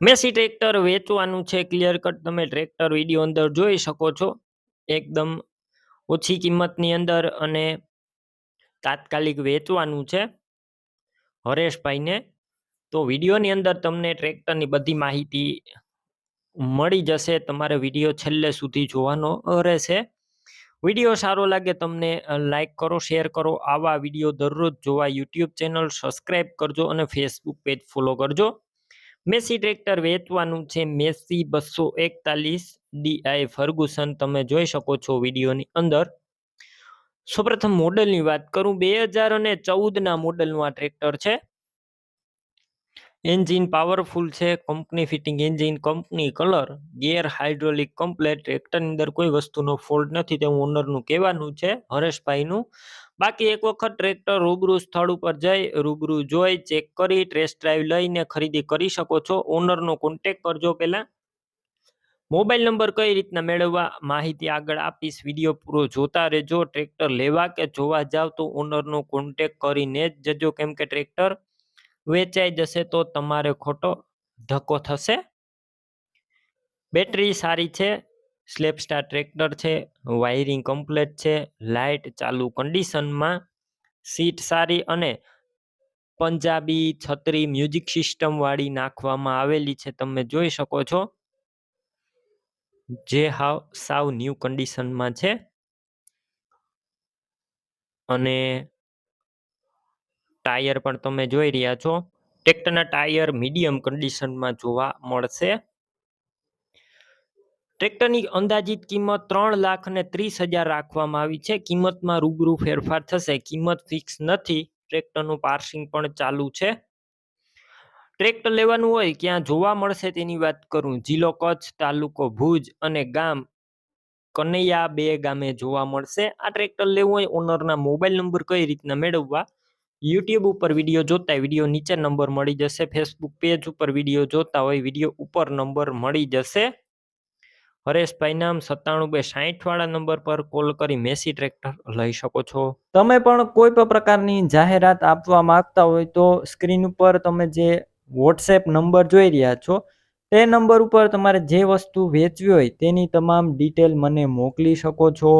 Massey tractor વેચવાનું છે clear cut તમે ટ્રેક્ટર વીડિયો અંદર જોઈ શકો છો. એકદમ ઓછી કિંમતની અંદર અને તાત્કાલિક વેચવાનું છે હરેશભાઈને. તો વિડીયોની અંદર તમને ટ્રેક્ટરની બધી માહિતી મળી જશે. તમારે વીડિયો છેલ્લે સુધી જોવાનો રહેશે. વીડિયો સારો લાગે તમને લાઈક કરો, શેર કરો. આવા વીડિયો દરરોજ જોવા યુટ્યુબ ચેનલ સબસ્ક્રાઈબ કરજો અને ફેસબુક પેજ ફોલો કરજો. મેસી ટ્રેક્ટર વેચવાનું છે મેસી બસો એકતાલીસ ડીઆઈ ફર્ગુસન. તમે જોઈ શકો છો વિડીયોની અંદર. સૌપ્રથમ મોડલની વાત કરું. બે હજાર અને ચૌદના મોડલનું આ ટ્રેક્ટર છે. એન્જિન પાવરફુલ છે. Company fitting engine, company colour gear hydraulic complete. ટ્રેક્ટરની અંદર કોઈ વસ્તુનો ફોલ્ટ નથી. તેવું ઓનરનું કહેવાનું છે. હરેશભાઈનું. બાકી એક વખત ટ્રેક્ટર રૂબરૂ સ્થળ ઉપર જઈ, રૂબરૂ જોઈ, ચેક કરી, ટેસ્ટ ડ્રાઈવ લઈને ખરીદી કરી શકો છો. ઓનરનો કોન્ટેક કરજો પહેલા. મોબાઈલ નંબર કઈ રીતના મેળવવા માહિતી આગળ આપીશ. વીડિયો પૂરો જોતા રહેજો. ટ્રેક્ટર લેવા કે જોવા જાવ તો ઓનરનો કોન્ટેક કરીને જ જજો. કેમ કે ટ્રેક્ટર વેચાઈ જશે તો તમારે ખોટો ધક્કો થશે. બેટરી સારી છે. સ્લેપ સ્ટાર ટ્રેક્ટર છે, વાયરિંગ કમ્પ્લેટ છે, લાઇટ ચાલુ કન્ડિશનમાં, સીટ સારી અને પંજાબી છત્રી મ્યુઝિક સિસ્ટમ વાળી નાખવામાં આવેલી છે, તમે જોઈ શકો છો. જે હાવ, સાવ ન્યૂ કન્ડિશનમાં છે. અને ટાયર પણ તમે જોઈ રહ્યા છો. ટ્રેક્ટરના ટાયર મીડિયમ કન્ડિશનમાં જોવા મળશે. ટ્રેક્ટરની અંદાજિત કિંમત ત્રણ લાખ અને ત્રીસ હજાર રાખવામાં આવી છે. કિંમતમાં રૂબરૂ ફેરફાર થશે. કિંમત ફિક્સ નથી. ટ્રેક્ટરનું પાર્સિંગ પણ ચાલુ છે. ટ્રેક્ટર લેવાનું હોય ક્યાં જોવા મળશે તેની વાત કરું. જિલ્લો કચ્છ, તાલુકો ભુજ અને ગામ કનૈયા બે ગામે જોવા મળશે. આ ટ્રેક્ટર લેવું હોય ઓનરના મોબાઈલ નંબર કઈ રીતના મેળવવા? યુટ્યુબ ઉપર વીડિયો જોતા વીડિયો નીચે નંબર મળી જશે. ફેસબુક પેજ ઉપર વીડિયો જોતા હોય વીડિયો ઉપર નંબર મળી જશે. હરેશભાઈ નામ સત્તાણું બે સાહીઠ વાળા નંબર પર કોલ કરી મેસી ટ્રેક્ટર લઈ શકો છો. તમે પણ કોઈ પણ પ્રકારની જાહેરાત આપવા માંગતા હોય તો સ્ક્રીન ઉપર તમે જે વોટ્સએપ નંબર જોઈ રહ્યા છો, તે નંબર ઉપર તમારે જે વસ્તુ વેચવી હોય તેની તમામ ડિટેલ મને મોકલી શકો છો.